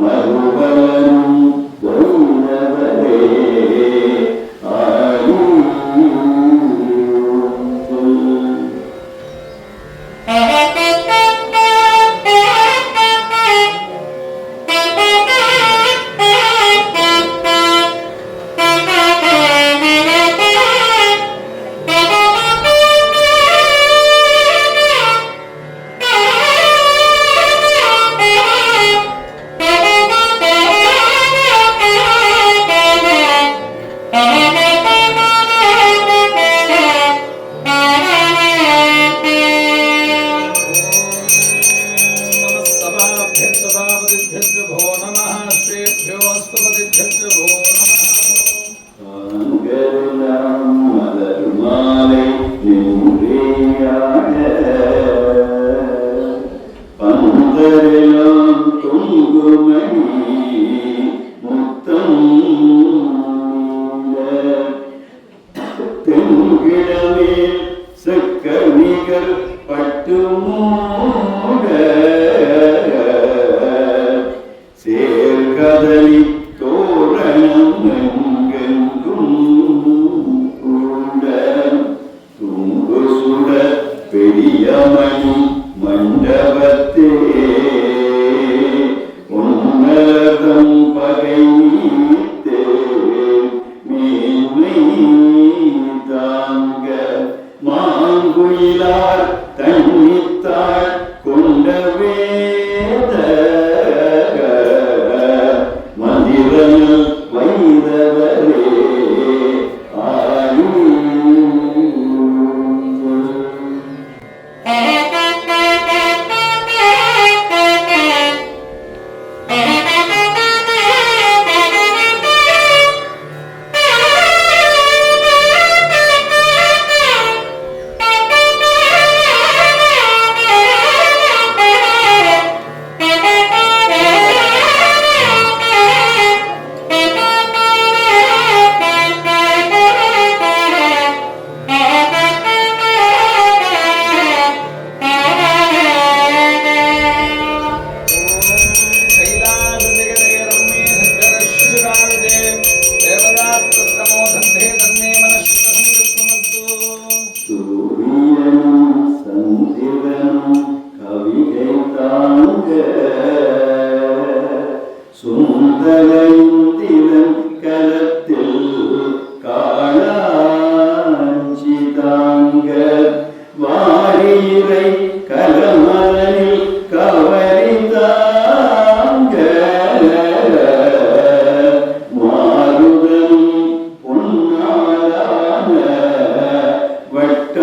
మరుగ பட்டு சேர்கதலி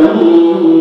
Amém.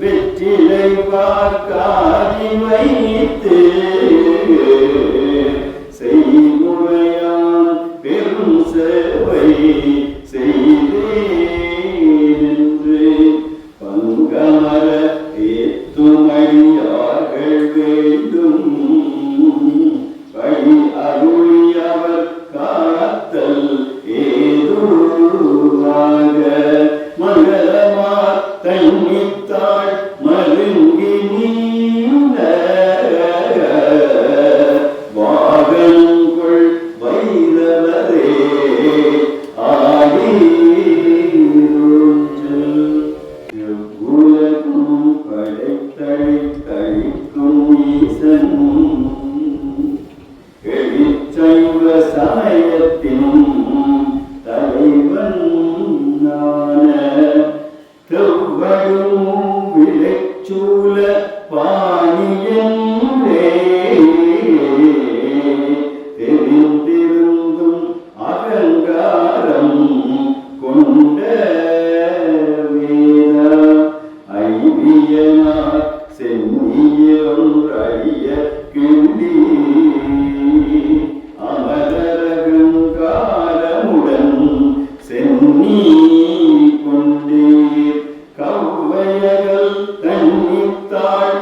வெற்றிலை பார்க்காதிவை கொண்டிருந்தும் அகங்காரம் கொண்ட வேதா ஐவியனா சென்னியொன்றைய கிண்டி அமரரகங்காரமுடன் சென்னி கொண்டீர். கவ்வையர்கள் தன்னித்தாள்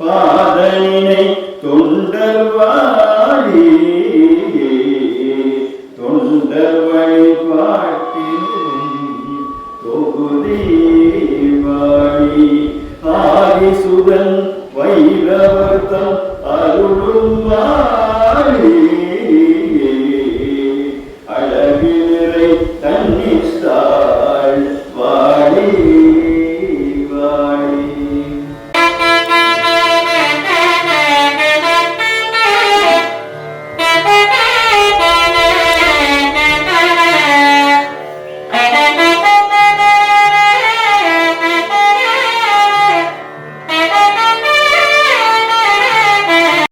பாதனினை தொண்டர்வா